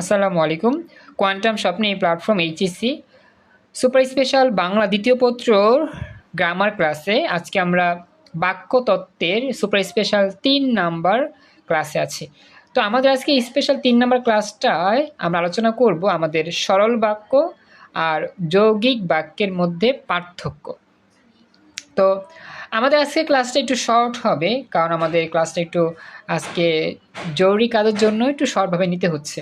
আসসালামু আলাইকুম। কোয়ান্টাম স্বপ্নে এই platform HSC. Super special Bangla দ্বিতীয় পত্রর গ্রামার ক্লাসে আজকে আমরা বাক্য তত্ত্বের সুপার স্পেশাল তিন নাম্বার ক্লাসে আছি। তো আমাদের আজকে স্পেশাল তিন নাম্বার ক্লাসটায় আমরা আলোচনা করব আমাদের সরল বাক্য আর যৌগিক বাক্যের মধ্যে পার্থক্য। তো আমাদের আজকে ক্লাসটা একটু শর্ট হবে, কারণ আমাদের ক্লাসটা একটু আজকে জরুরি কাজের জন্য একটু শর্টভাবে নিতে হচ্ছে।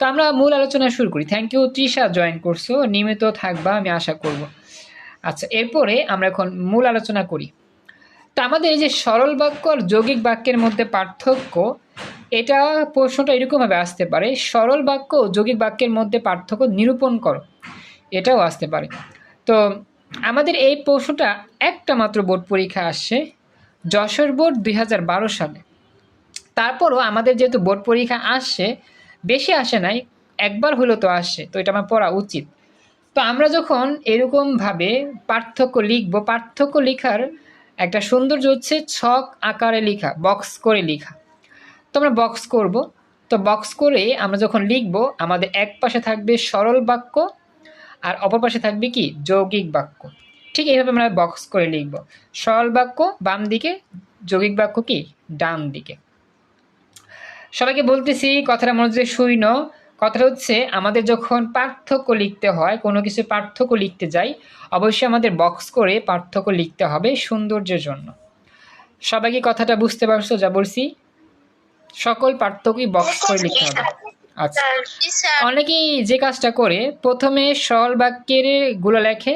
তো আমরা মূল আলোচনা শুরু করি। থ্যাংক ইউ তৃষা জয়েন করছ। নিয়মিত থাকবা, আমি আশা করব। আচ্ছা এরপরে আমরা এখন মূল আলোচনা করি। তো আমাদের এই যে সরল বাক্য আর যৌগিক বাক্যের মধ্যে পার্থক্য, এটা প্রশ্নটা এরকমভাবে আসতে পারে। সরল বাক্য ও যৌগিক বাক্যের মধ্যে পার্থক্য নিরূপণ করো। এটাও আসতে পারে। তো আমাদের এই প্রশ্নটা একটা মাত্র বোর্ড পরীক্ষা আসছে, যশোর বোর্ড দুই হাজার বারো সালে। তারপরও আমাদের যেহেতু বোর্ড পরীক্ষা আসছে বেশি আসে নাই, একবার হলেও তো আসে, তো এটা আমার পড়া উচিত। তো আমরা যখন এরকমভাবে পার্থক্য লিখব, পার্থক্য লেখার একটা সৌন্দর্য হচ্ছে ছক আকারে লেখা বক্স করে লেখা। তো আমরা বক্স করব, তো বক্স করে আমরা যখন লিখব, আমাদের এক পাশে থাকবে সরল বাক্য, আর অপর পাশে থাকবে কি? যৌগিক বাক্য। ঠিক এইভাবে আমরা বক্স করে লিখব। সরল বাক্য বাম দিকে, যৌগিক বাক্য কি? ডান দিকে। সবাইকে বলতেছি কথাটা মনোযোগ শুইন কথাটা হচ্ছে আমাদের যখন পার্থক্য লিখতে হয় কোনো কিছু পার্থক্য লিখতে যাই অবশ্যই আমাদের বক্স করে পার্থক্য লিখতে হবে সৌন্দর্যের জন্য। সবাই কি কথাটা বুঝতে পারছ যা বলছি? সকল পার্থক্যই বক্স করে লিখতে হবে। আচ্ছা। অনেকেই যে কাজটা করে প্রথমে সরল বাক্যেরগুলো লেখে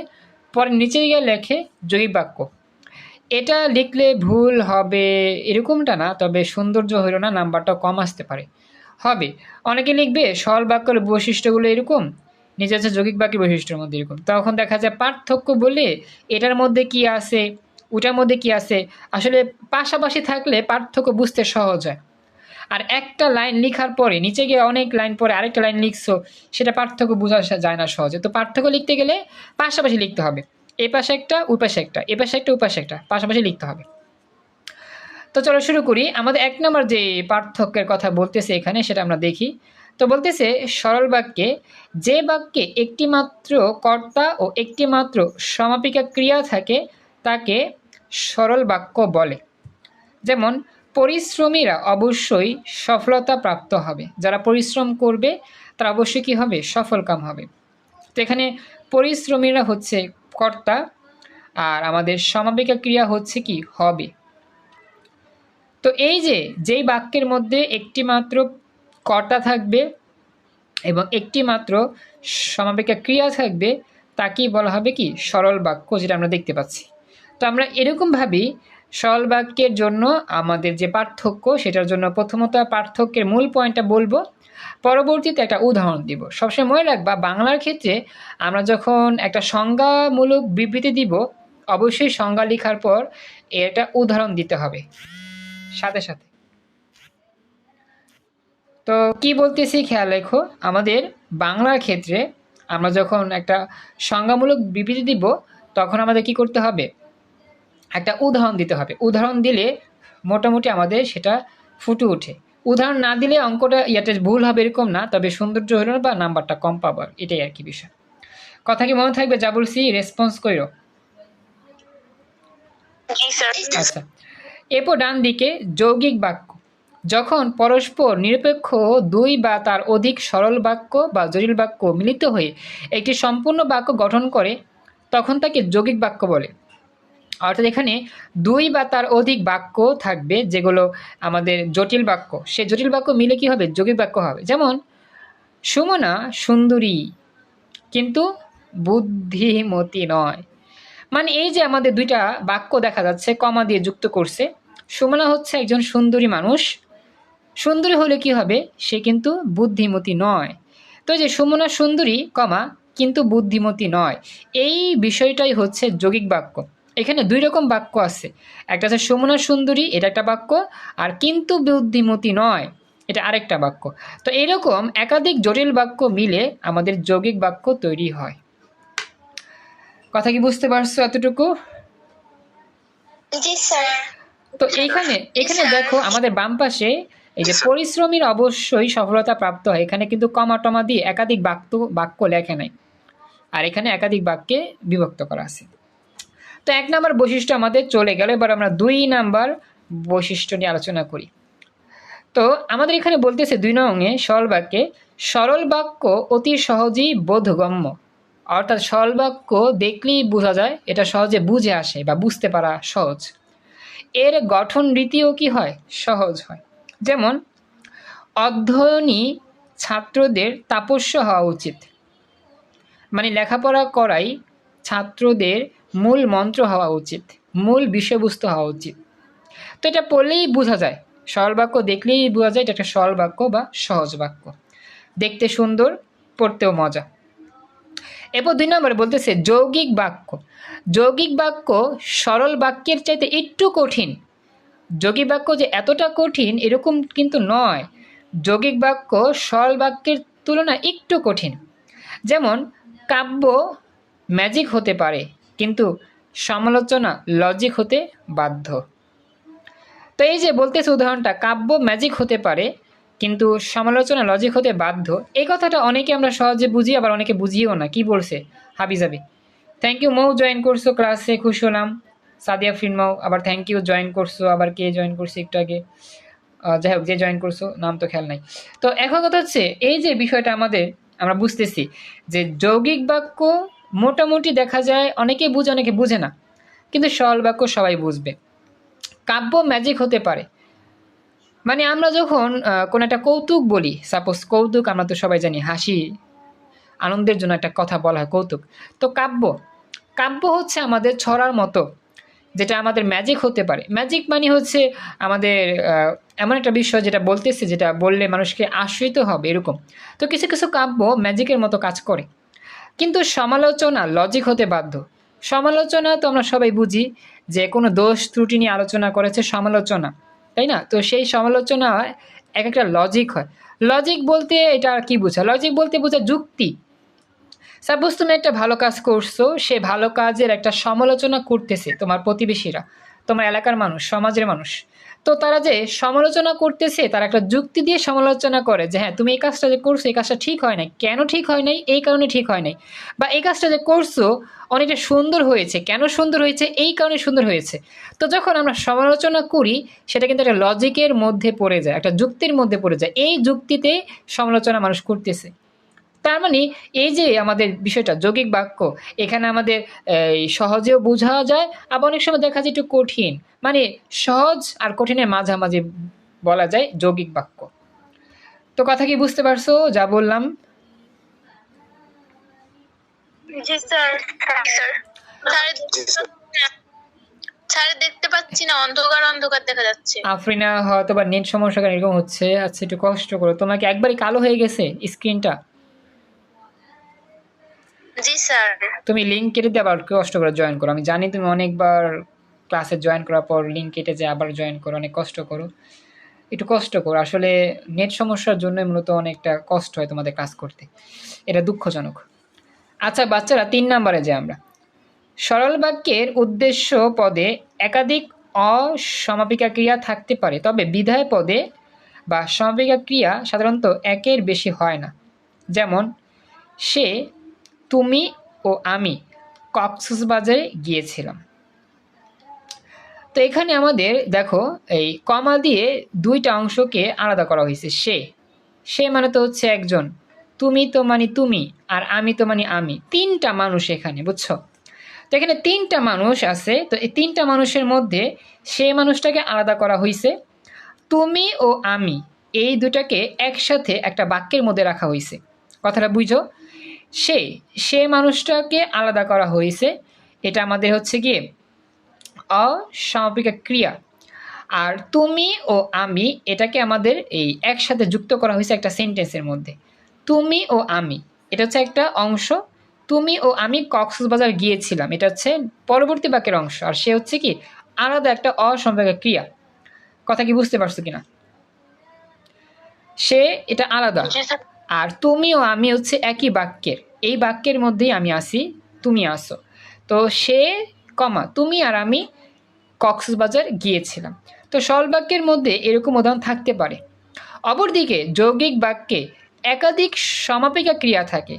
পরে নিচে গিয়ে লেখে জয়ী বাক্য। এটা লিখলে ভুল হবে এরকমটা না, তবে সৌন্দর্য হইল না নাম্বারটা কম আসতে পারে। হবে, অনেকে লিখবে সরল বাক্যের বৈশিষ্ট্যগুলো এরকম নিজে আছে যৌগিক বাক্যের বৈশিষ্ট্যের মধ্যে এরকম। তখন দেখা যায় পার্থক্য বলে এটার মধ্যে কি আছে, ওটার মধ্যে কি আছে, আসলে পাশাপাশি থাকলে পার্থক্য বুঝতে সহজ হয়। আর একটা লাইন লেখার পরে, নিচে গিয়ে অনেক লাইন পরে আরেকটা লাইন লিখছো, সেটা পার্থক্য বোঝা যায় না সহজে। তো পার্থক্য লিখতে গেলে পাশাপাশি লিখতে হবে। এ পাশে একটা ওই পাশে একটা, এ পাশে একটা ওই পাশে একটা, পাশাপাশি লিখতে হবে। তো চলো শুরু করি। আমাদের এক নম্বর যে পার্থক্যের কথা বলতেছে এখানে, সেটা আমরা দেখি। তো বলতেছে, সরল বাক্যে, যে বাক্যে একটি মাত্র কর্তা ও একটি মাত্র সমাপিকা ক্রিয়া থাকে, তাকে সরল বাক্য বলে। যেমন, পরিশ্রমীরা অবশ্যই সফলতা প্রাপ্ত হবে। যারা পরিশ্রম করবে, তারা অবশ্যই কী হবে? সফল কাম হবে। তো এখানে পরিশ্রমীরা হচ্ছে কর্তা, আর আমাদের সমাপিকা ক্রিয়া হচ্ছে কি? হবে। তো এই যে, যেই বাক্যের মধ্যে একটি মাত্র কর্তা থাকবে এবং একটি মাত্র সমাপিকা ক্রিয়া থাকবে, তাকেই বলা হবে কি? সরল বাক্য, যেটা আমরা দেখতে পাচ্ছি। তো আমরা এরকমভাবেই সরল বাক্যের জন্য আমাদের যে পার্থক্য, সেটার জন্য প্রথমত পার্থক্যের মূল পয়েন্টটা বলব। পরবর্তীতে একটা উদাহরণ দিব। সবসময় মনে রাখবা, বাংলার ক্ষেত্রে আমরা যখন একটা সংজ্ঞামূলক বিবৃতি দিব, অবশ্যই সংজ্ঞা লেখার পর এটা উদাহরণ দিতে হবে। সাথে সাথে। তো কি বলতেছি খেয়াল রেখো, আমাদের বাংলার ক্ষেত্রে আমরা যখন একটা সংজ্ঞামূলক বিবৃতি দিব, তখন আমাদের কি করতে হবে? একটা উদাহরণ দিতে হবে। উদাহরণ দিলে মোটামুটি আমাদের সেটা ফুটে ওঠে। উদাহরণ না দিলে অঙ্কটা ইয়াতে ভুল হবে এরকম না তবে সৌন্দর্য হলো না বা নাম্বারটা কম পাবো এটাই আর কি বিষয়। কথা কি মনে থাকবে? যা বলছি রেসপন্স করো আচ্ছা। এরপর ডান দিকে যৌগিক বাক্য। যখন পরস্পর নিরপেক্ষ দুই বা তার অধিক সরল বাক্য বা জটিল বাক্য মিলিত হয়ে একটি সম্পূর্ণ বাক্য গঠন করে তখন তাকে যৌগিক বাক্য বলে। অর্থাৎ এখানে দুই বা তার অধিক বাক্য থাকবে, যেগুলো আমাদের জটিল বাক্য। সে জটিল বাক্য মিলে কি হবে? যৌগিক বাক্য হবে। যেমন, সুমনা সুন্দরী, কিন্তু বুদ্ধিমতী নয়। মানে এই যে আমাদের দুইটা বাক্য দেখা যাচ্ছে, কমা দিয়ে যুক্ত করছে, সুমনা হচ্ছে একজন সুন্দরী মানুষ। সুন্দরী হলে কি হবে? সে কিন্তু বুদ্ধিমতী নয়। তো যে সুমনা সুন্দরী, কমা, কিন্তু বুদ্ধিমতী নয়। এই বিষয়টাই হচ্ছে যৌগিক বাক্য। এখানে দুই রকম বাক্য আছে। একটা আছে সুমনা সুন্দরী এটা একটা বাক্য আর কিন্তু বুদ্ধিমতী নয় এটা আরেকটা বাক্য। তো এরকম একাধিক জটিল বাক্য মিলে আমাদের যৌগিক বাক্য তৈরি হয়। কথা কি বুঝতে পারছ এতটুকু? স্যার। তো এইখানে এখানে দেখো আমাদের বাম পাশে এই যে পরিশ্রমীর অবশ্যই সফলতা প্রাপ্ত হয়। এখানে কিন্তু কমা টমা দিয়ে একাধিক বাক্য বাক্য লেখে নাই। আর এখানে একাধিক বাক্যে বিভক্ত করা আছে। তো এক নাম্বার বৈশিষ্ট্য আমাদের চলে গেল। এবার আমরা দুই নাম্বার বৈশিষ্ট্য নিয়ে আলোচনা করি। তো আমাদের এখানে বলতেছে দুই নঙে সরল বাক্যে, সরল বাক্য অতি সহজেই বোধগম্য। অর্থাৎ সরল বাক্য দেখলেই বোঝা যায়, এটা সহজে বুঝে আসে বা বুঝতে পারা সহজ। এর গঠন রীতিও কি হয়? সহজ হয়। যেমন, অধ্যয়নী ছাত্রদের তাপস্য হওয়া উচিত। মানে লেখাপড়া করাই ছাত্রদের মূল মন্ত্র হওয়া উচিত, মূল বিষয়বস্তু হওয়া উচিত। তো এটা পড়লেই বোঝা যায়। সরল বাক্য দেখলেই বোঝা যায়, এটা একটা সরল বাক্য বা সহজ বাক্য। দেখতে সুন্দর, পড়তেও মজা। এরপর দুই নম্বরে বলতেছে, যৌগিক বাক্য। যৌগিক বাক্য সরল বাক্যের চাইতে একটু কঠিন। যৌগিক বাক্য যে এতটা কঠিন, এরকম কিন্তু নয়। যৌগিক বাক্য সরল বাক্যের তুলনায় একটু কঠিন। যেমন, কাব্য ম্যাজিক হতে পারে কিন্তু সমালোচনা লজিক হতে বাধ্য। তো এই যে বলতেছে উদাহরণটা, কাব্য ম্যাজিক হতে পারে, কিন্তু সমালোচনা লজিক হতে বাধ্য। এই কথাটা অনেকে আমরা সহজে বুঝি, আবার অনেকে বুঝিও না। কি বলছে হাবিজাবি থ্যাংক ইউ মৌ জয়েন করছ ক্লাসে খুশি হলাম। সাদিয়া ফ্রিন মৌ আবার থ্যাংক ইউ জয়েন করছ। আবার কে জয়েন করছে একটু আগে? যাই হোক, যে জয়েন করছ, নাম তো খেয়াল নাই। তো এখন কথা হচ্ছে, এই যে বিষয়টা আমাদের, আমরা বুঝতেছি যে যৌগিক বাক্য মোটামুটি দেখা যায় অনেকেই বুঝে, অনেকে বুঝে না। কিন্তু সরল বাক্য সবাই বুঝবে। কাব্য ম্যাজিক হতে পারে। মানে আমরা যখন কোনো একটা কৌতুক বলি সাপোজ কৌতুক, আমরা তো সবাই জানি হাসি, আনন্দের জন্য একটা কথা বলা হয় কৌতুক। তো কাব্য কাব্য হচ্ছে আমাদের ছড়ার মতো, যেটা আমাদের ম্যাজিক হতে পারে। ম্যাজিক মানে হচ্ছে আমাদের এমন একটা বিষয় যেটা বলতেছে, যেটা বললে মানুষকে আশ্রিত হবে, এরকম। তো কিছু কিছু কাব্য ম্যাজিকের মতো কাজ করে। কিন্তু সমালোচনা লজিক হতে বাধ্য। সমালোচনা তো আমরা সবাই বুঝি যে কোনো দোষ ত্রুটি নিয়ে আলোচনা করেছে সমালোচনা, তাই না? তো সেই সমালোচনা এক একটা লজিক হয়। লজিক বলতে এটা কি বোঝা লজিক বলতে বোঝা যুক্তি। সাপোজ তুমি একটা ভালো কাজ করছ, সে ভালো কাজের একটা সমালোচনা করতেছে তোমার প্রতিবেশীরা। তোমার এলাকার মানুষ, সমাজের মানুষ। তো তারা যে সমালোচনা করতেছে, তারা একটা যুক্তি দিয়ে সমালোচনা করে যে হ্যাঁ তুমি এই কাজটা যে করছ, এই কাজটা ঠিক হয় নাই। কেন ঠিক হয় নাই? এই কারণে ঠিক হয় নাই। বা এই কাজটা যে করছ, অনেকটা সুন্দর হয়েছে। কেন সুন্দর হয়েছে? এই কারণে সুন্দর হয়েছে। তো যখন আমরা সমালোচনা করি, সেটা কিন্তু একটা লজিকের মধ্যে পড়ে যায়, একটা যুক্তির মধ্যে পড়ে যায়। এই যুক্তিতে সমালোচনা মানুষ করতেছে। তার মানে এই যে আমাদের বিষয়টা যৌগিক বাক্য এখানে আমাদের এই, সহজেও বোঝা যায় আবার অনেক সময় দেখা যায় একটু কঠিন। মানে সহজ আর কঠিনের মাঝামাঝি বলা যায় যৌগিক বাক্য। তো কথা কি বুঝতে পারছ? যা বললাম। স্যার। দেখতে পাচ্ছি না অন্ধকার অন্ধকার দেখা যাচ্ছে। আফরিনা হয়তো বা নেট সমস্যা এরকম হচ্ছে। আচ্ছা একটু কষ্ট করো। তোমাকে একবারই কালো হয়ে গেছে স্ক্রিনটা। জি, স্যার। তুমি লিঙ্ক কেটে দিয়ে আবার কষ্ট করে জয়েন করো। আমি জানি তুমি অনেকবার ক্লাসে জয়েন করার পর লিঙ্ক কেটে যে আবার জয়েন করো, অনেক কষ্ট করো। একটু কষ্ট করো। আসলে নেট সমস্যার জন্য মূলত অনেকটা কষ্ট হয় তোমাদের কাজ করতে। এটা দুঃখজনক। আচ্ছা বাচ্চারা, তিন নাম্বারে যে আমরা। সরল বাক্যের উদ্দেশ্য পদে একাধিক অসমাপিকা ক্রিয়া থাকতে পারে, তবে বিধায় পদে বা সমাপিকা ক্রিয়া সাধারণত একের বেশি হয় না। যেমন, সে তুমি ও আমি কক্সবাজারে গিয়েছিলাম। তো এখানে আমাদের দেখো, এই কমা দিয়ে দুইটা অংশকে আলাদা করা হয়েছে, সে। সে মানে তো হচ্ছে একজন। তুমি তো মানে তুমি, আর আমি তো মানে আমি। তিনটা মানুষ এখানে, বুঝছ? তো এখানে তিনটা মানুষ আছে, তো এই তিনটা মানুষের মধ্যে সে মানুষটাকে আলাদা করা হয়েছে, তুমি ও আমি। এই দুটাকে একসাথে একটা বাক্যের মধ্যে রাখা হয়েছে। কথাটা বুঝো? সে সে মানুষটাকে আলাদা করা হয়েছে। এটা আমাদের হচ্ছে গিয়ে অসমাপিকা ক্রিয়া। আর তুমি ও আমি, এটাকে আমাদের এই একসাথে যুক্ত করা হয়েছে একটা সেন্টেন্সের মধ্যে। তুমি ও আমি, এটা হচ্ছে একটা অংশ। তুমি ও আমি কক্সবাজার গিয়েছিলাম, এটা হচ্ছে পরবর্তী বাক্যের অংশ। আর সে হচ্ছে কি, আলাদা একটা অসম্পর্ক ক্রিয়া। কথা কি বুঝতে পারছ কিনা? সে, এটা আলাদা। আর তুমিও, আমি হচ্ছে একই বাক্যের। এই বাক্যের মধ্যেই আমি আসি, তুমি আসো। তো সে, কমা, তুমি আর আমি কক্সবাজার গিয়েছিলাম। তো সরল বাক্যের মধ্যে এরকম উদাহরণ থাকতে পারে। অপরদিকে যৌগিক বাক্যে একাধিক সমাপিকা ক্রিয়া থাকে।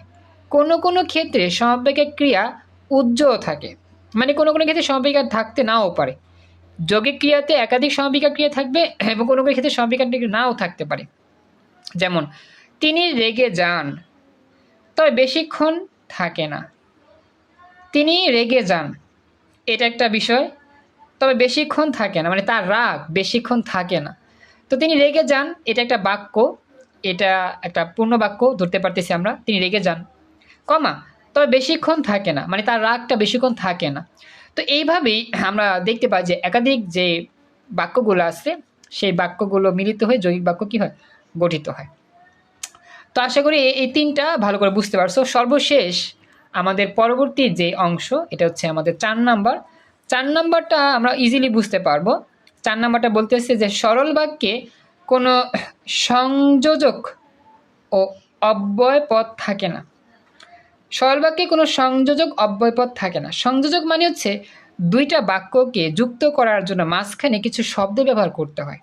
কোনো কোনো ক্ষেত্রে সমাপিকা ক্রিয়া উজ্জ্বল থাকে। মানে কোনো কোনো ক্ষেত্রে সমাপিকা থাকতে নাও পারে। যৌগিক ক্রিয়াতে একাধিক সমাপিকা ক্রিয়া থাকবে এবং কোনো কোনো ক্ষেত্রে সমাপিকা নাও থাকতে পারে। যেমন তিনি রেগে যান, তবে বেশিক্ষণ থাকে না। তিনি রেগে যান, এটা একটা বিষয়, তবে বেশিক্ষণ থাকে না মানে তার রাগ বেশিক্ষণ থাকে না। তো তিনি রেগে যান, এটা একটা বাক্য, এটা একটা পূর্ণ বাক্য, ধরতে পারতেছি আমরা, তিনি রেগে যান, কমা, তবে বেশিক্ষণ থাকে না মানে তার রাগটা বেশিক্ষণ থাকে না। তো এইভাবেই আমরা দেখতে পাই যে একাধিক যে বাক্যগুলো আছে, সেই বাক্যগুলো মিলিত হয়ে যৌগিক বাক্য কী হয়? গঠিত হয়। তো আশা করি এই- তিনটা ভালো করে বুঝতে পারছ। সর্বশেষ আমাদের পরবর্তী যে অংশ, এটা হচ্ছে আমাদের চার নাম্বার। চার নাম্বারটা আমরা ইজিলি বুঝতে পারব। চার নাম্বারটা বলতে বলতেছে যে সরল বাক্যে কোনো সংযোজক ও অব্যয় পদ থাকে না। সরল বাক্যে কোনো সংযোজক, অব্যয় থাকে না। সংযোজক মানে হচ্ছে দুইটা বাক্যকে যুক্ত করার জন্য মাঝখানে কিছু শব্দ ব্যবহার করতে হয়।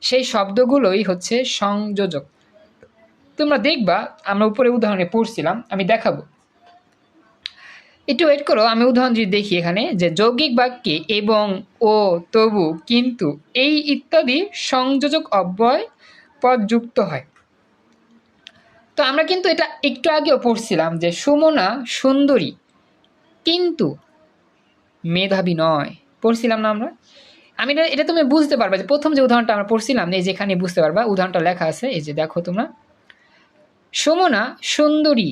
সেই শব্দগুলোই হচ্ছে সংযোজক। তোমরা দেখবা, আমরা উপরে উদাহরণে পড়ছিলাম, আমি দেখাবো। একটু ওয়েট করো, আমি উদাহরণ যদি দেখি এখানে, যে যৌগিক বাক্যে এবং ও, তবু, কিন্তু, এই ইত্যাদি সংযোজক অব্যয় পদ যুক্ত হয়। তো আমরা কিন্তু এটা একটু আগেও পড়ছিলাম, যে সুমনা সুন্দরী, কিন্তু মেধাবী নয়। পড়ছিলাম না আমরা? আমি এটা এটা তুমি বুঝতে পারবা যে প্রথম যে উদাহরণটা আমরা পড়ছিলাম, এই যেখানে বুঝতে পারবা, উদাহরণটা লেখা আছে, এই যে দেখো তোমরা। সুমনা সুন্দরী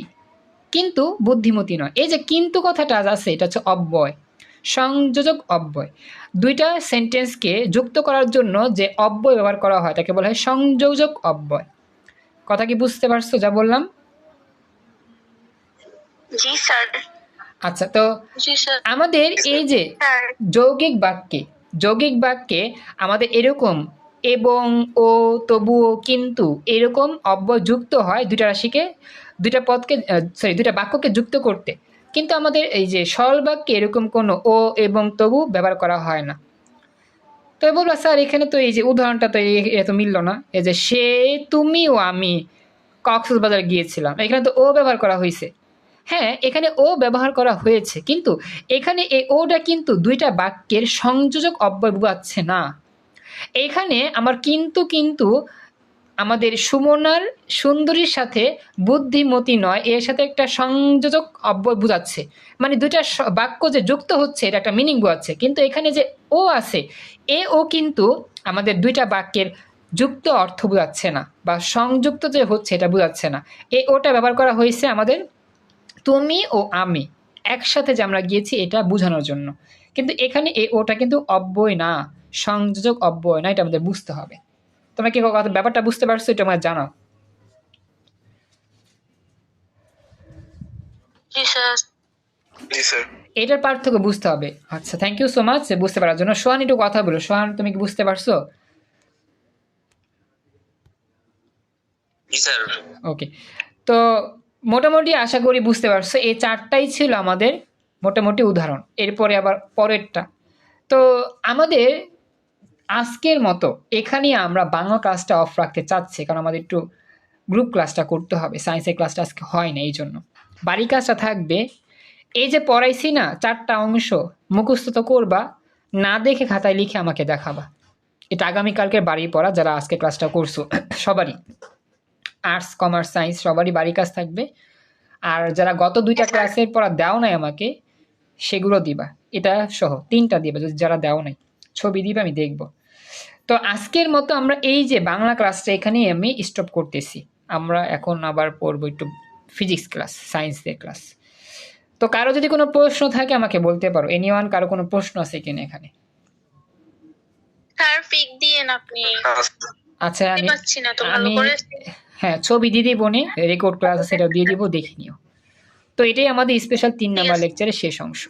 কিন্তু বুদ্ধিমতী নয়। এই যে কিন্তু কথাটা আছে এটা হচ্ছে অব্যয় সংযোজক অব্যয়। দুইটা সেন্টেন্সকে যুক্ত করার জন্য যে অব্যয় ব্যবহার করা হয় তাকে বলা হয় সংযোজক অব্যয়। কথা কি বুঝতে পারছ যা বললাম? জি স্যার। আচ্ছা তো আমাদের এই যে যৌগিক বাক্যে যৌগিক বাক্যে আমাদের এরকম এবং ও তবুও কিন্তু এরকম অব্যয় যুক্ত হয় দুইটা রাশিকে, দুইটা পদকে সরি দুইটা বাক্যকে যুক্ত করতে। কিন্তু আমাদের এই যে সরল বাক্যে এরকম কোনো ও এবং তবু ব্যবহার করা হয় না। তো বলব স্যার, এখানে তো এই যে উদাহরণটা তো এত মিলল না। এই যে সে তুমি ও আমি কক্সবাজার গিয়েছিলাম। এখানে তো ও ব্যবহার করা হয়েছে হ্যাঁ এখানে ও ব্যবহার করা হয়েছে, কিন্তু এখানে এই ওটা কিন্তু দুইটা বাক্যের সংযোজক অব্যয় বোঝাচ্ছে না। এখানে আমার কিন্তু কিন্তু আমাদের সুমনার সুন্দরীর সাথে বুদ্ধিমতী নয়, এর সাথে একটা সংযোজক অব্যয় বোঝাচ্ছে। মানে দুইটা বাক্য যে যুক্ত হচ্ছে এটা একটা মিনিং বোঝাচ্ছে। কিন্তু এখানে যে ও আছে, এ ও কিন্তু আমাদের দুইটা বাক্যের যুক্ত অর্থ বোঝাচ্ছে না, বা সংযুক্ত যে হচ্ছে, এটা বোঝাচ্ছে না। এ ওটা ব্যবহার করা হয়েছে আমাদের তুমি ও আমি, একসাথে যে আমরা গিয়েছি, এটা বোঝানোর জন্য। কিন্তু এখানে এ ওটা কিন্তু অব্যয় না। সংযোজক অব্যয় না এটা আমাদের বুঝতে হবে। তোমরা কি কথা ব্যাপারটা বুঝতে পারছ এটা আমাকে জানাও। জি স্যার। জি স্যার। এটার পার্থক্য বুঝতে হবে। আচ্ছা থ্যাংক ইউ সো মাচ বুঝতে পারার জন্য। সোহান একটু কথা বলো। সোহান তুমি কি বুঝতে পারছ? ওকে তো মোটামুটি আশা করি বুঝতে পারছ এই চারটাই ছিল আমাদের মোটামুটি উদাহরণ। এরপরে আবার পরেরটা। তো আমাদের আজকের মতো এখানেই আমরা বাংলা ক্লাসটা অফ রাখতে চাচ্ছি, কারণ আমাদের একটু গ্রুপ ক্লাসটা করতে হবে। সায়েন্সের ক্লাসটা আজকে হয় না এই জন্য বাড়ি কাজটা থাকবে, এই যে পড়াইছি না, চারটা অংশ, মুখস্থ তো করবা, না দেখে খাতায় লিখে আমাকে দেখাবা। এটা আগামীকালকের বাড়ি পড়া, যারা আজকে ক্লাসটা করছ, সবারই। আর্টস কমার্স সায়েন্স সবারই বাড়ি কাজ থাকবে। আর যারা গত দুইটা ক্লাসের পড়া দেও নাই আমাকে, সেগুলো দিবা। এটা সহ, তিনটা দিবা, যদি যারা দাও নাই ছবি দিবে আমি দেখব। তো আজকের মতো আমরা এই যে বাংলা ক্লাসটা এখানেই আমি স্টপ করতেছি। আমরা এখন আবার পড়ব একটু ফিজিক্স ক্লাস সায়েন্সের ক্লাস তো কারও যদি কোনো প্রশ্ন থাকে আমাকে বলতে পারো। এনিওয়ান কারও কোনো প্রশ্ন আছে কিনা এখানে? স্যার পিক দিয়েন আপনি। আচ্ছা আমি পারছি না তো ভালো আমি করে হ্যাঁ ছবি দিয়ে দিব রেকর্ড ক্লাস আছে সেটা দিয়ে দিব দেখে নিও। তো এটাই আমাদের স্পেশাল তিন নাম্বার লেকচারের শেষ অংশ।